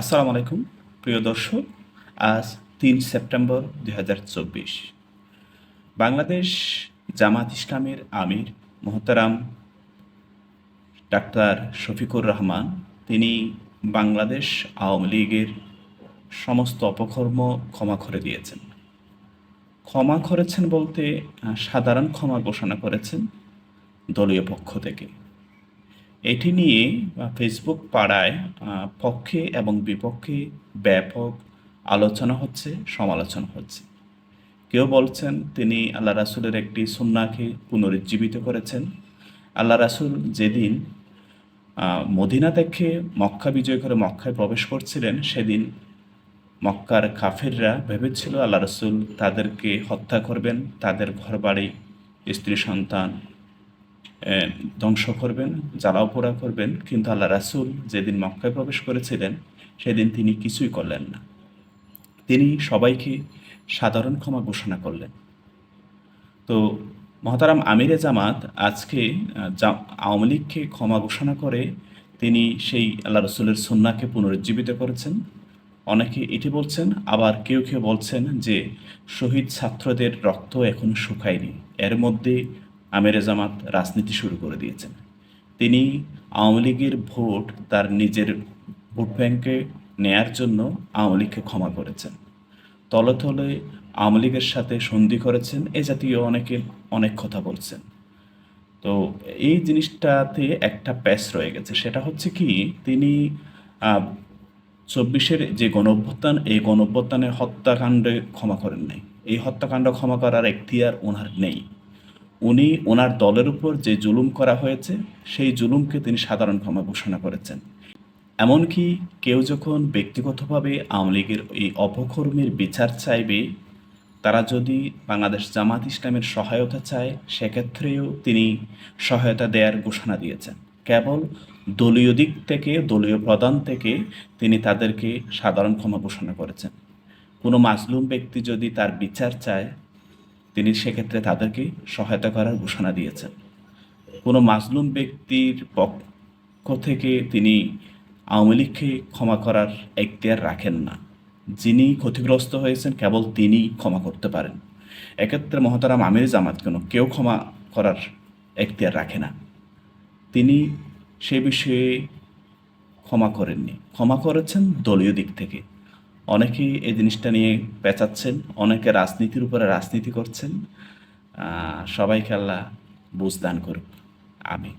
আসসালামু আলাইকুম, প্রিয় দর্শক, আজ তিন সেপ্টেম্বর দু হাজার চব্বিশ। বাংলাদেশ জামাত ইসলামের আমির মোহতারাম ডাক্তার শফিকুর রহমান, তিনি বাংলাদেশ আওয়ামী লীগের সমস্ত অপকর্ম ক্ষমা করে দিয়েছেন। ক্ষমা করেছেন বলতে সাধারণ ক্ষমা ঘোষণা করেছেন দলীয় পক্ষ থেকে। এটি নিয়ে ফেসবুক পাড়ায় পক্ষে এবং বিপক্ষে ব্যাপক আলোচনা হচ্ছে, সমালোচনা হচ্ছে। কেউ বলছেন, তিনি আল্লাহ রাসুলের একটি সুন্নাকে পুনরুজ্জীবিত করেছেন। আল্লাহ রাসুল যেদিন মদিনা থেকে মক্কা, বিজয় করে মক্কায় প্রবেশ করছিলেন, সেদিন মক্কার কাফেররা ভেবেছিল আল্লাহ রসুল তাদেরকে হত্যা করবেন, তাদের ঘরবাড়ি, স্ত্রী, সন্তান ধ্বংস করবেন, জ্বালাও পোড়া করবেন, কিন্তু আল্লাহ রাসুল যেদিন মক্কায় প্রবেশ করেছিলেন, সেদিন তিনি কিছুই করলেন না। তিনি সবাইকে সাধারণ ক্ষমা ঘোষণা করলেন। তো মহাতারাম আমিরে জামাত আজকে আওয়ামী লীগকে ক্ষমা ঘোষণা করে তিনি সেই আল্লাহ রসুলের সুন্নাকে পুনরুজ্জীবিত করেছেন। অনেকে এটি বলছেন, আবার কেউ কেউ বলছেন যে শহীদ ছাত্রদের রক্ত এখনও শুকায়নি। এর মধ্যে আমিরে জামাত রাজনীতি শুরু করে দিয়েছেন। তিনি আওয়ামী লীগের ভোট তার নিজের ভোট ব্যাংকে নেয়ার জন্য আওয়ামী লীগকে ক্ষমা করেছেন। তলে তলে আওয়ামী লীগের সাথে সন্ধি করেছেন, এ জাতীয় অনেকে অনেক কথা বলছেন। তো এই জিনিসটাতে একটা প্যাচ রয়ে গেছে, সেটা হচ্ছে কি, তিনি চব্বিশের যে গণঅভ্যুত্থান, এই গণঅভ্যুত্থানে হত্যাকাণ্ডে ক্ষমা করেন নাই এই হত্যাকাণ্ড ক্ষমা করার এখতিয়ার ওনার নেই। উনি ওনার দলের উপর যে জুলুম করা হয়েছে, সেই জুলুমকে তিনি সাধারণ ক্ষমা ঘোষণা করেছেন। এমনকি কেউ যখন ব্যক্তিগতভাবে আওয়ামী লীগের এই অপকর্মের বিচার চাইবে, তারা যদি বাংলাদেশ জামাত ইসলামের সহায়তা চায়, সেক্ষেত্রেও তিনি সহায়তা দেওয়ার ঘোষণা দিয়েছেন। কেবল দলীয় দিক থেকে, দলীয় প্রধান থেকে তিনি তাদেরকে সাধারণ ক্ষমা ঘোষণা করেছেন। কোনো মাসলুম ব্যক্তি যদি তার বিচার চায় তিনি সেক্ষেত্রে তাদেরকে সহায়তা করার ঘোষণা দিয়েছেন। কোনো মাজলুম ব্যক্তির পক্ষ থেকে তিনি আওয়ামী লীগকে ক্ষমা করার এখতিয়ার রাখেন না। যিনি ক্ষতিগ্রস্ত হয়েছেন কেবল তিনি ক্ষমা করতে পারেন। এক্ষেত্রে মহতারাম আমির জামাত কেন কেউ ক্ষমা করার এখতিয়ার রাখে না। তিনি সে বিষয়ে ক্ষমা করেননি। ক্ষমা করেছেন দলীয় দিক থেকে। অনেকেই এই জিনিসটা নিয়ে পেঁচাচ্ছেন, অনেকে রাজনীতির উপরে রাজনীতি করছেন। সবাইকে আল্লাহ বুঝদান করুক। আমি